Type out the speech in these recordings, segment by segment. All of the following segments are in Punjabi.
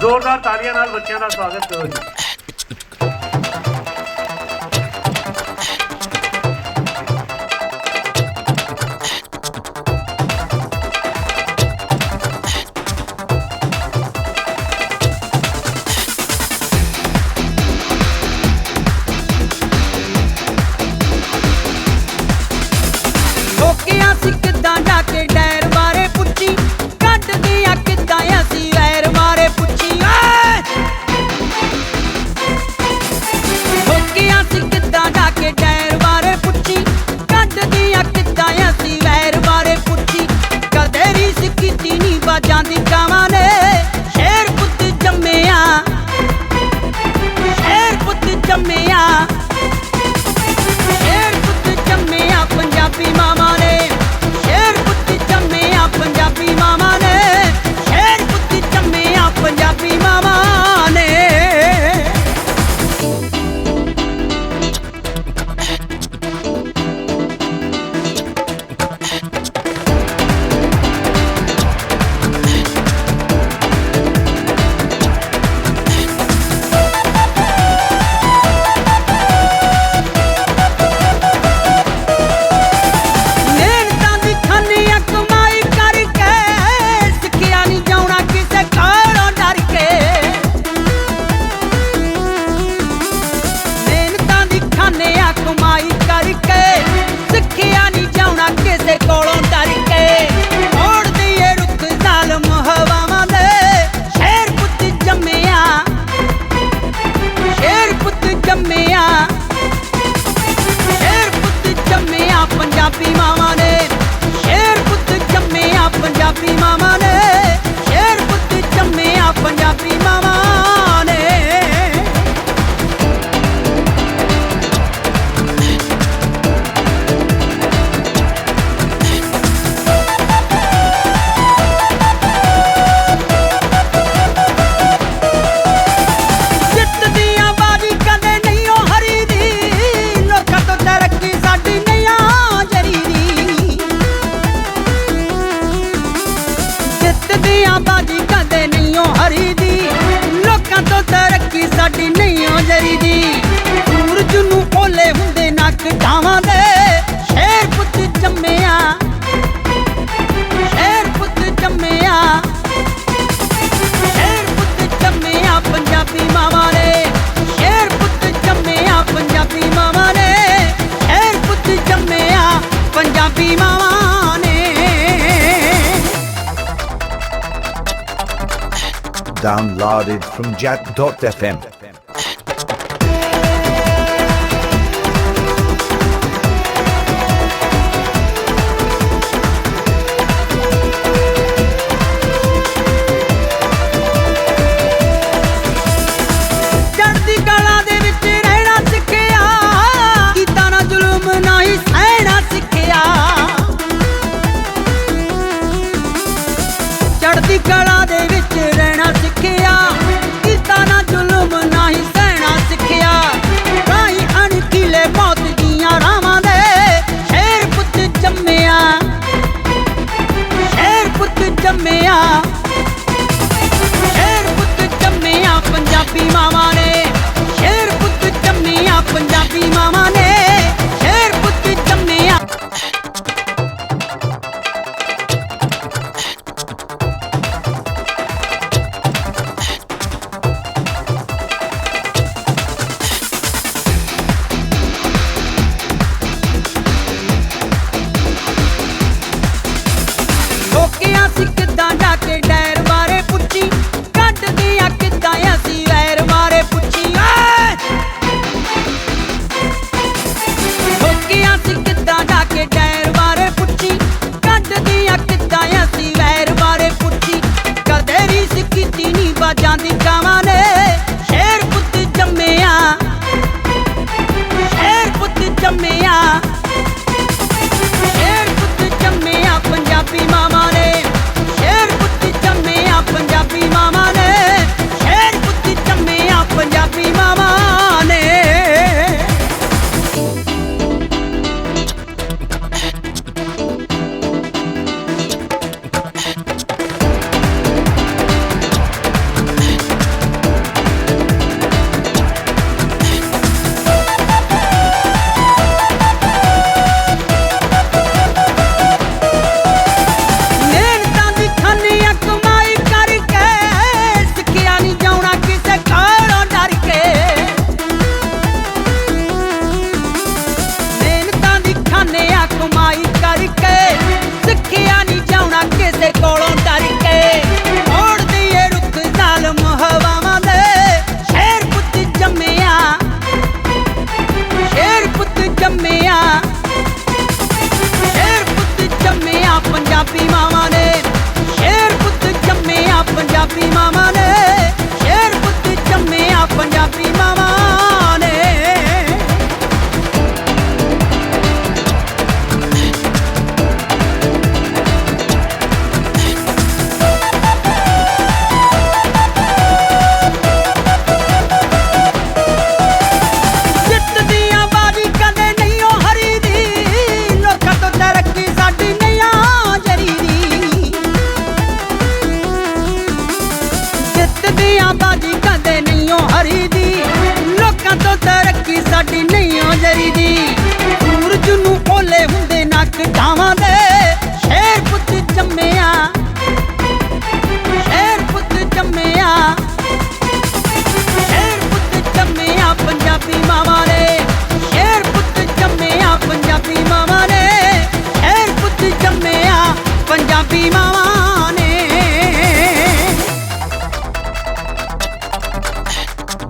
ਜ਼ੋਰਦਾਰ ਤਾਲੀਆਂ ਨਾਲ ਬੱਚਿਆਂ ਦਾ ਸਵਾਗਤ ਕਰੋ ਜੀ। downloaded from jack.fm. ਚੜਦੀ ਕਲਾ ਦੇ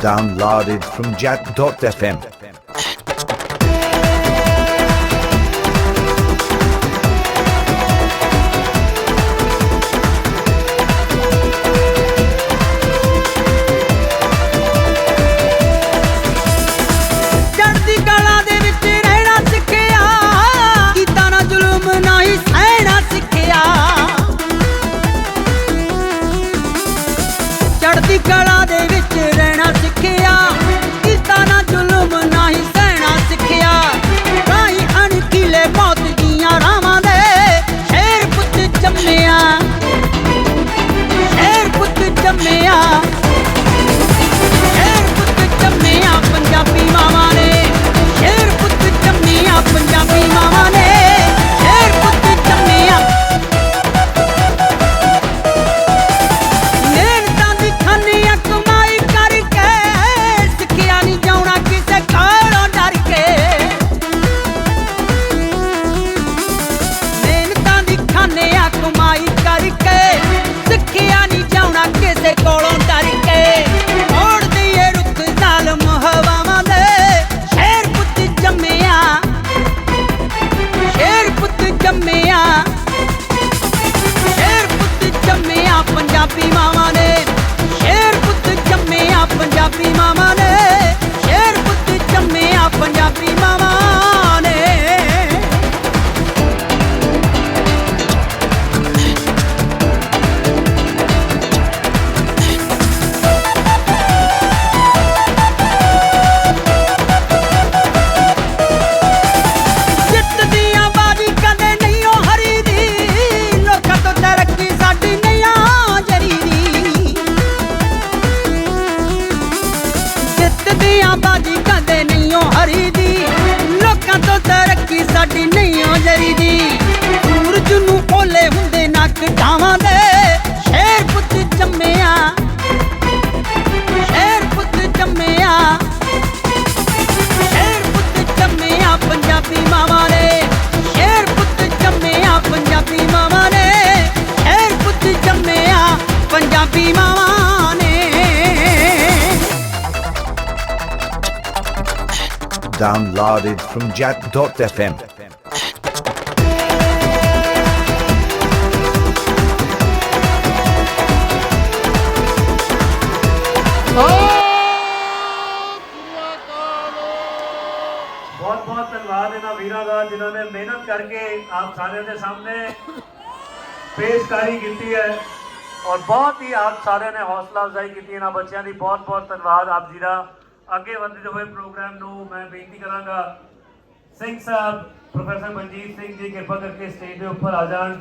Downloaded from Jet.fm. ਹੁੰਦੇ ਨੱਕ ਢਾਵਾਂ ਦੇ ਸ਼ੇਰ ਪੁੱਤ ਜੰਮਿਆ ਸ਼ੇਰ ਪੁੱਤ ਜੰਮਿਆ ਸ਼ੇਰ ਪੁੱਤ ਜੰਮਿਆ ਪੰਜਾਬੀ ਮਾਵਾਂ ਨੇ ਸ਼ੇਰ ਪੁੱਤ ਜੰਮਿਆ ਪੰਜਾਬੀ ਮਾਵਾਂ ਨੇ ਸ਼ੇਰ ਪੁੱਤ ਜੰਮਿਆ ਪੰਜਾਬੀ ਮਾਵਾਂ ਨੇ Downloaded from Jet.fm. ਬਹੁਤ ਬਹੁਤ ਧੰਨਵਾਦ ਇਹਨਾਂ ਵੀਰਾਂ ਦਾ ਜਿਨ੍ਹਾਂ ਨੇ ਮਿਹਨਤ ਕਰਕੇ ਆਪ ਸਾਰਿਆਂ ਦੇ ਸਾਹਮਣੇ ਪੇਸ਼ਕਾਰੀ ਕੀਤੀ ਹੈ ਔਰ ਬਹੁਤ ਹੀ ਆਪ ਸਾਰਿਆਂ ਨੇ ਹੌਸਲਾ ਅਫਜ਼ਾਈ ਕੀਤੀ ਇਹਨਾਂ ਬੱਚਿਆਂ ਦੀ। ਬਹੁਤ ਬਹੁਤ ਧੰਨਵਾਦ ਆਪ ਜੀ ਦਾ। ਅੱਗੇ ਵਧਦੇ ਹੋਏ ਪ੍ਰੋਗਰਾਮ ਨੂੰ ਮੈਂ ਬੇਨਤੀ ਕਰਾਂਗਾ, ਸਿੰਘ ਸਾਹਿਬ, ਪ੍ਰੋਫੈਸਰ ਮਨਜੀਤ ਸਿੰਘ ਜੀ, ਕਿਰਪਾ ਕਰਕੇ ਸਟੇਜ ਦੇ ਉੱਪਰ ਆ ਜਾਣ।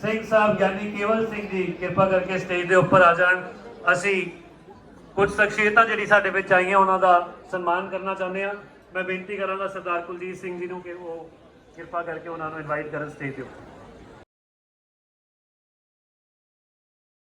ਸਿੰਘ ਸਾਹਿਬ ਗਿਆਨੀ ਕੇਵਲ ਸਿੰਘ ਜੀ, ਕਿਰਪਾ ਕਰਕੇ ਸਟੇਜ ਦੇ ਉੱਪਰ ਆ ਜਾਣ। ਅਸੀਂ ਕੁਝ ਸ਼ਖਸੀਅਤਾਂ ਜਿਹੜੀ ਸਾਡੇ ਵਿੱਚ ਆਈਆਂ, ਉਹਨਾਂ ਦਾ ਸਨਮਾਨ ਕਰਨਾ ਚਾਹੁੰਦੇ ਹਾਂ। ਮੈਂ ਬੇਨਤੀ ਕਰਾਂਗਾ ਸਰਦਾਰ ਕੁਲਜੀਤ ਸਿੰਘ ਜੀ ਨੂੰ ਕਿ ਉਹ ਕਿਰਪਾ ਕਰਕੇ ਉਹਨਾਂ ਨੂੰ ਇਨਵਾਈਟ ਕਰਨ ਸਟੇਜ ਤੇ